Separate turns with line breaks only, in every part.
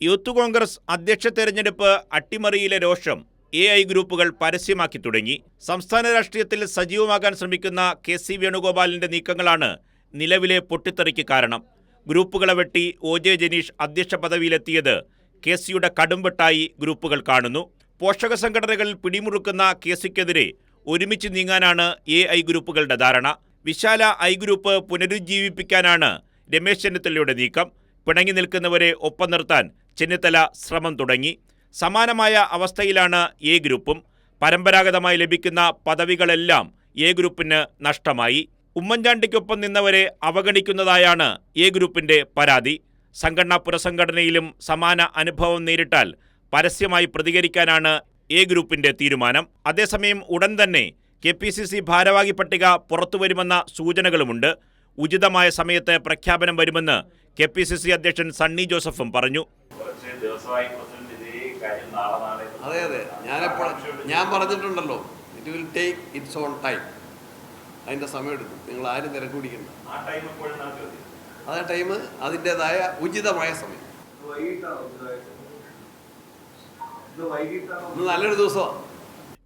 Youth Congress അധ്യക്ഷ തെരഞ്ഞെടുപ്പ് അട്ടിമറിയിലെ രോഷം എ ഐ ഗ്രൂപ്പുകൾ പരസ്യമാക്കി തുടങ്ങി. സംസ്ഥാന രാഷ്ട്രീയത്തിൽ സജീവമാകാൻ ശ്രമിക്കുന്ന കെ സി വേണുഗോപാലിന്റെ നീക്കങ്ങളാണ് നിലവിലെ പൊട്ടിത്തെറിക്ക് കാരണം. ഗ്രൂപ്പുകളെ വെട്ടി ഒ ജെ ജനീഷ് അധ്യക്ഷ പദവിയിലെത്തിയത് കെ സിയുടെ കടുംവെട്ടായി ഗ്രൂപ്പുകൾ കാണുന്നു. പോഷക സംഘടനകളിൽ പിടിമുറുക്കുന്ന കെ സിക്കെതിരെ ഒരുമിച്ച് നീങ്ങാനാണ് എ ഐ ഗ്രൂപ്പുകളുടെ ധാരണ. വിശാല ഐ ഗ്രൂപ്പ് പുനരുജ്ജീവിപ്പിക്കാനാണ് രമേശ് ചെന്നിത്തലയുടെ നീക്കം. പിണങ്ങി നിൽക്കുന്നവരെ ഒപ്പം നിർത്താൻ ചെന്നിത്തല ശ്രമം തുടങ്ങി. സമാനമായ അവസ്ഥയിലാണ് എ ഗ്രൂപ്പും. പരമ്പരാഗതമായി ലഭിക്കുന്ന പദവികളെല്ലാം എ ഗ്രൂപ്പിന് നഷ്ടമായി. ഉമ്മൻചാണ്ടിക്കൊപ്പം നിന്നവരെ അവഗണിക്കുന്നതായാണ് എ ഗ്രൂപ്പിന്റെ പരാതി. സംഘടനാ പുനഃസംഘടനയിലും സമാന അനുഭവം നേരിട്ടാൽ പരസ്യമായി പ്രതികരിക്കാനാണ് എ ഗ്രൂപ്പിന്റെ തീരുമാനം. അതേസമയം ഉടൻ തന്നെ കെ പി സി സി ഭാരവാഹി പട്ടിക പുറത്തുവരുമെന്ന സൂചനകളുമുണ്ട്. ഉചിതമായ സമയത്ത് പ്രഖ്യാപനം വരുമെന്ന് കെ പി സി സി അധ്യക്ഷൻ സണ്ണി ജോസഫും പറഞ്ഞു.
അതെ അതെ. ഞാനെപ്പോൾ ഞാൻ പറഞ്ഞിട്ടുണ്ടല്ലോ it will take its own time അതിന്റെ സമയമെടുക്കും. നിങ്ങൾ ആരും തിരക്ക് പിടിക്കണ്ട.
ആ ടൈം
അതിന്റെതായ ഉചിതമായ സമയം. നല്ലൊരു ദിവസമാണ്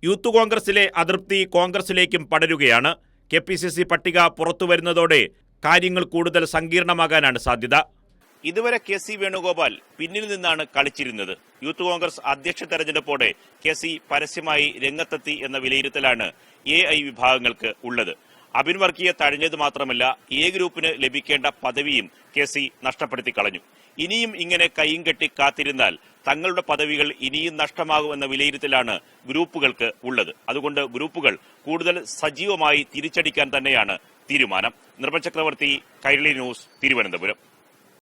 യൂത്ത് കോൺഗ്രസിലെ അതൃപ്തി കോൺഗ്രസിലേക്കും പടരുകയാണ്. കെ പി സി സി പട്ടിക പുറത്തുവരുന്നതോടെ കാര്യങ്ങൾ കൂടുതൽ സങ്കീർണമാകാനാണ് സാധ്യത. ഇതുവരെ കെ സി വേണുഗോപാൽ പിന്നിൽ നിന്നാണ് കളിച്ചിരുന്നത്. യൂത്ത് കോൺഗ്രസ് അധ്യക്ഷ തെരഞ്ഞെടുപ്പോടെ കെ സി പരസ്യമായി രംഗത്തെത്തി എന്ന വിലയിരുത്തലാണ് എ ഐ വിഭാഗങ്ങൾക്ക് ഉള്ളത്. അബിൻ വർക്കിയെ തഴഞ്ഞത് മാത്രമല്ല എ ഗ്രൂപ്പിന് ലഭിക്കേണ്ട പദവിയും കെ സി നഷ്ടപ്പെടുത്തി കളഞ്ഞു. ഇനിയും ഇങ്ങനെ കൈയും കെട്ടി കാത്തിരുന്നാൽ തങ്ങളുടെ പദവികൾ ഇനിയും നഷ്ടമാകുമെന്ന വിലയിരുത്തലാണ് ഗ്രൂപ്പുകൾക്ക് ഉള്ളത്. അതുകൊണ്ട് ഗ്രൂപ്പുകൾ കൂടുതൽ സജീവമായി തിരിച്ചടിക്കാൻ തന്നെയാണ് തീരുമാനം. നിർമ്മചക്രവർത്തി കൈരളി ന്യൂസ് തിരുവനന്തപുരം.